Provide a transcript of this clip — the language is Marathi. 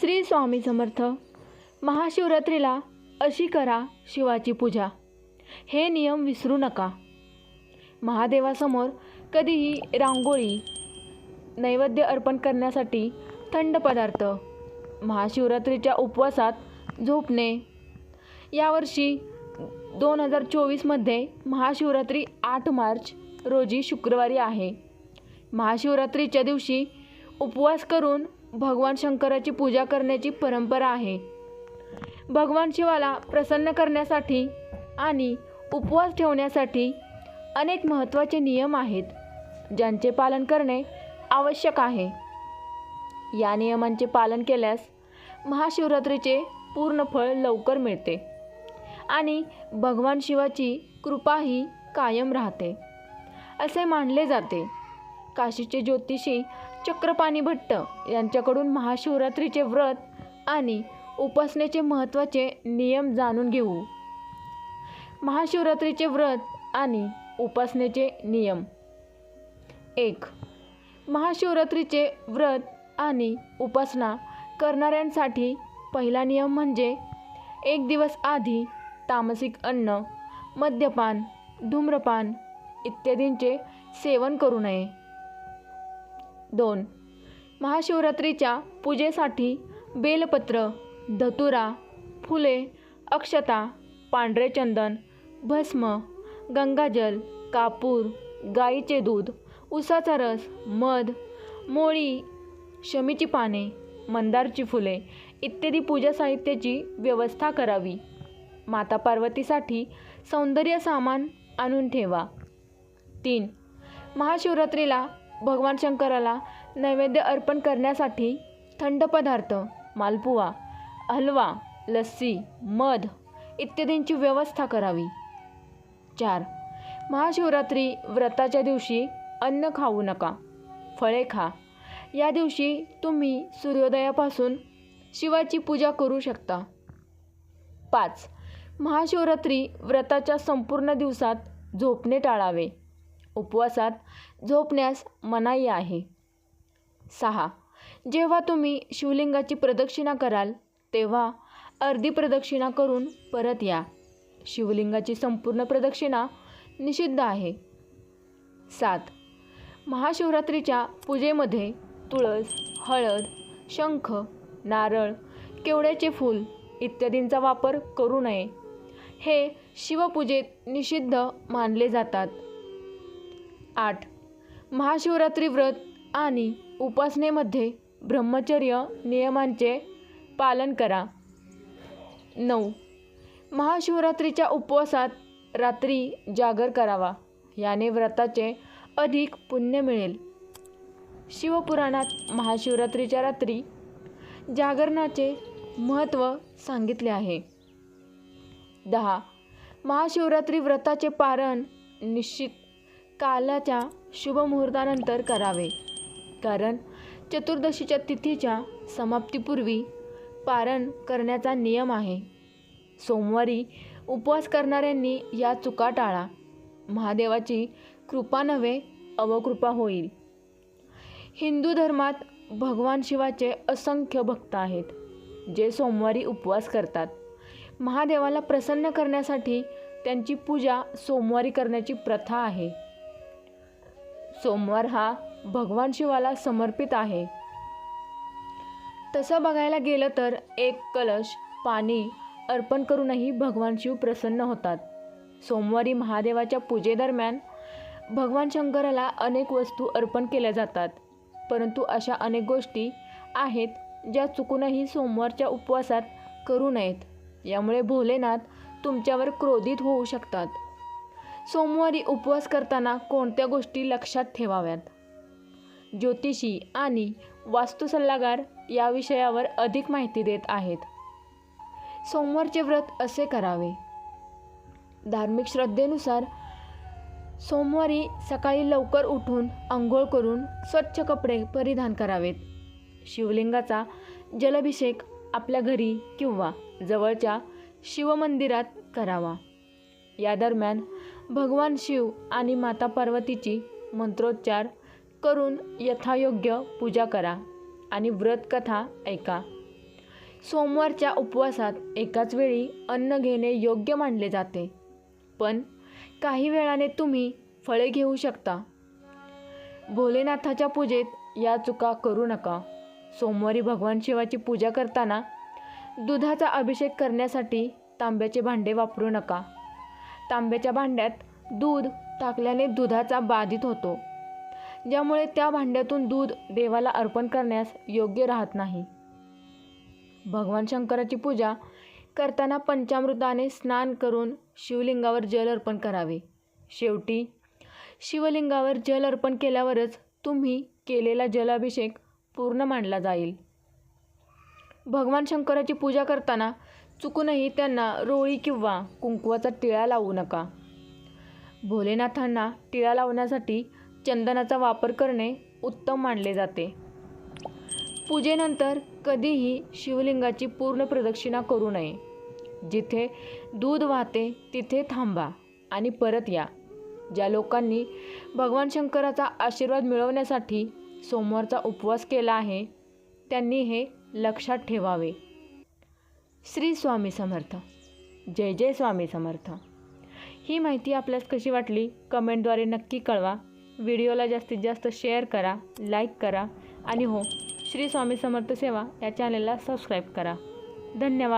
श्री स्वामी समर्थ महाशिवरात्रीला अशी करा शिवाची पूजा. हे नियम विसरू नका. महादेवासमोर कधीही रांगोळी नैवेद्य अर्पण करण्यासाठी थंड पदार्थ महाशिवरात्रीच्या उपवासात झोपणे. यावर्षी दोन हजार चोवीसमध्ये महाशिवरात्री आठ मार्च रोजी शुक्रवारी आहे. महाशिवरात्रीच्या दिवशी उपवास करून भगवान शंकराची पूजा करण्याची परंपरा आहे. भगवान शिवाला प्रसन्न करण्यासाठी आणि उपवास ठेवण्यासाठी अनेक महत्त्वाचे नियम आहेत ज्यांचे पालन करणे आवश्यक आहे. या नियमांचे पालन केल्यास महाशिवरात्रीचे पूर्ण फळ लवकर मिळते आणि भगवान शिवाची कृपाही कायम राहते. असे मानले जाते. काशीचे ज्योतिषी चक्रपाणी भट्ट यांच्याकडून महाशिवरात्रीचे व्रत आणि उपासनेचे महत्त्वाचे नियम जाणून घेऊ. महाशिवरात्रीचे व्रत आणि उपासनेचे नियम. एक महाशिवरात्रीचे व्रत आणि उपासना करणाऱ्यांसाठी पहिला नियम म्हणजे एक दिवस आधी तामसिक अन्न मद्यपान धूम्रपान इत्यादींचे सेवन करू नये. दोन. महाशिवरात्रीच्या पूजेसाठी बेलपत्र धतुरा फुले अक्षता पांढरे चंदन भस्म गंगाजल कापूर गाईचे दूध उसाचा रस मध मोळी शमीची पाने मंदारची फुले इत्यादी पूजा साहित्याची व्यवस्था करावी. माता पार्वतीसाठी सौंदर्य सामान आणून ठेवा. तीन. महाशिवरात्रीला भगवान शंकराला नैवेद्य अर्पण करण्यासाठी थंड पदार्थ मालपुवा हलवा लस्सी मध इत्यादींची व्यवस्था करावी. चार. महाशिवरात्री व्रताच्या दिवशी अन्न खाऊ नका. फळे खा. या दिवशी तुम्ही सूर्योदयापासून शिवाची पूजा करू शकता. पाच. महाशिवरात्री व्रताच्या संपूर्ण दिवसात झोपणे टाळावे. उपवासात झोपण्यास मनाई आहे. सहा. जेव्हा तुम्ही शिवलिंगाची प्रदक्षिणा कराल तेव्हा अर्धी प्रदक्षिणा करून परत या. शिवलिंगाची संपूर्ण प्रदक्षिणा निषिद्ध आहे. सात. महाशिवरात्रीच्या पूजेमध्ये तुळस हळद शंख नारळ केवड्याचे फूल इत्यादींचा वापर करू नये. हे शिवपूजेत निषिद्ध मानले जातात. आठ. महाशिवरात्री व्रत आणि उपासनेमध्ये ब्रह्मचर्य नियमांचे पालन करा. नऊ. महाशिवरात्रीच्या उपवासात रात्री जागर करावा. याने व्रताचे अधिक पुण्य मिळेल. शिवपुराणात महाशिवरात्रीच्या रात्री जागरणाचे महत्त्व सांगितले आहे. दहा. महाशिवरात्री व्रताचे पारण निश्चित कालाच्या शुभमुहूर्तानंतर करावे. कारण चतुर्दशीच्या तिथीच्या समाप्तीपूर्वी पारण करण्याचा नियम आहे. सोमवारी उपवास करणाऱ्यांनी या चुका टाळा. महादेवाची कृपा नव्हे अवकृपा होईल. हिंदू धर्मात भगवान शिवाचे असंख्य भक्त आहेत जे सोमवारी उपवास करतात. महादेवाला प्रसन्न करण्यासाठी त्यांची पूजा सोमवारी करण्याची प्रथा आहे. सोमवार हा भगवान शिवाला समर्पित आहे. तसं बघायला गेलं तर एक कलश पाणी अर्पण करूनही भगवान शिव प्रसन्न होतात. सोमवारी महादेवाच्या पूजेदरम्यान भगवान शंकराला अनेक वस्तू अर्पण केल्या जातात. परंतु अशा अनेक गोष्टी आहेत ज्या चुकूनही सोमवारच्या उपवासात करू नयेत. यामुळे भोलेनाथ तुमच्यावर क्रोधित होऊ शकतात. सोमवारी उपवास करताना कोणत्या गोष्टी लक्षात ठेवाव्यात? ज्योतिषी आणि वास्तू सल्लागार या विषयावर अधिक माहिती देत आहेत. सोमवारचे व्रत असे करावे. धार्मिक श्रद्धेनुसार सोमवारी सकाळी लवकर उठून आंघोळ करून स्वच्छ कपडे परिधान करावेत. शिवलिंगाचा जलाभिषेक आपल्या घरी किंवा जवळच्या शिवमंदिरात करावा. या दरम्यान भगवान शिव आणि माता पार्वतीची मंत्रोच्चार करून यथायोग्य पूजा करा आणि व्रतकथा ऐका. सोमवारच्या उपवासात एकाच वेळी अन्न घेणे योग्य मानले जाते पण काही वेळाने तुम्ही फळे घेऊ शकता. भोलेनाथाच्या पूजेत या चुका करू नका. सोमवारी भगवान शिवाची पूजा करताना दुधाचा अभिषेक करण्यासाठी तांब्याचे भांडे वापरू नका. तांब्याच्या भांड्यात दूध टाकल्याने दुधाचा बाधित होतो. ज्यामुळे त्या भांड्यातून दूध देवाला अर्पण करण्यास योग्य राहत नाही. भगवान शंकराची पूजा करताना पंचामृताने स्नान करून शिवलिंगावर जल अर्पण करावे. शेवटी शिवलिंगावर जल अर्पण केल्यावरच तुम्ही केलेला जलाभिषेक पूर्ण मानला जाईल. भगवान शंकराची पूजा करताना चुकूनही त्यांना रोळी किंवा कुंकवाचा टिळा लावू नका. भोलेनाथांना टिळा लावण्यासाठी चंदनाचा वापर करणे उत्तम मानले जाते. पूजेनंतर कधीही शिवलिंगाची पूर्ण प्रदक्षिणा करू नये. जिथे दूध वाहते तिथे थांबा आणि परत या. ज्या लोकांनी भगवान शंकराचा आशीर्वाद मिळवण्यासाठी सोमवारचा उपवास केला आहे त्यांनी हे लक्षात ठेवावे. श्री स्वामी समर्थ. जय जय स्वामी समर्थ. ही माहिती आपल्यास कशी वाटली कमेंटद्वारे नक्की कळवा. व्हिडिओला जास्तीत जास्त शेअर करा लाईक करा आणि हो श्री स्वामी समर्थ सेवा या चॅनलला सबस्क्राईब करा. धन्यवाद.